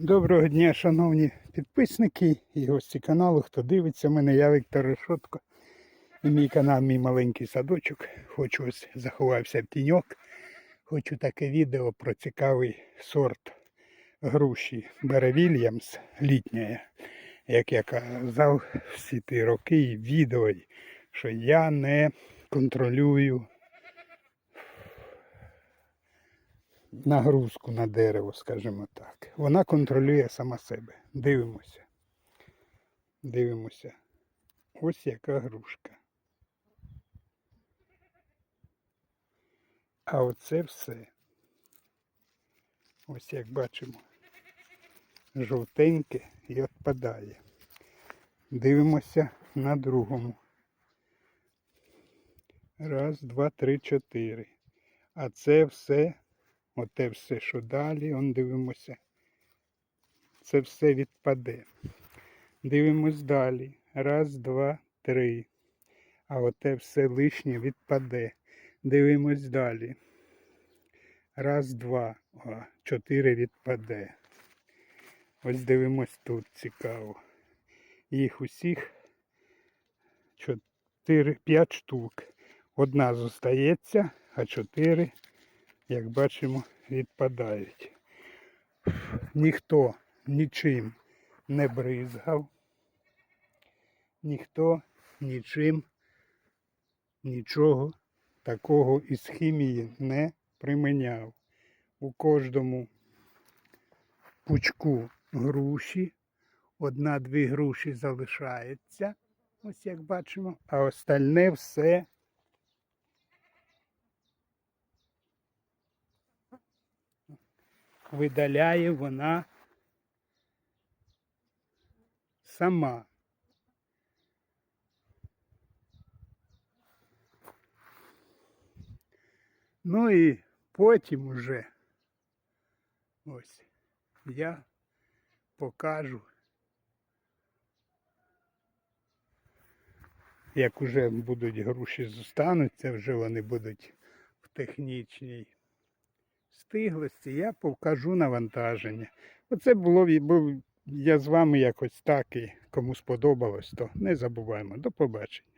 Доброго дня, шановні підписники і гості каналу, хто дивиться мене, я Віктор Решотко. І мій канал, мій маленький садочок. Хочу ось заховався в тіньок. Хочу таке відео про цікавий сорт груші Бере Вільямс літньої. Як я казав всі ті роки і відео, що я не контролюю нагрузку на дерево, скажімо так. Вона контролює сама себе. Дивимося. Дивимося. Ось яка грушка. А оце все. Ось як бачимо. Жовтеньке і відпадає. Дивимося на другому. Раз, два, три, чотири. А це все Оте все, що далі, он дивимося. Це все відпаде. Дивимось далі. Раз, два, три. А оте все лишнє відпаде. Дивимось далі. Раз, два. О, чотири відпаде. Ось дивимось тут цікаво. Їх усіх чотири, п'ять штук. Одна зостається, а чотири як бачимо, відпадають. Ніхто нічим не бризгав, ніхто нічим нічого такого із хімії не приміняв. У кожному пучку груші, одна-дві груші залишається, ось як бачимо, а остальне все видаляє вона сама. Ну і потім уже ось я покажу, як уже будуть груші зостануться, вже вони будуть в технічній стиглості, я покажу навантаження. Оце було був я з вами якось так і кому сподобалось, то не забуваємо. До побачення.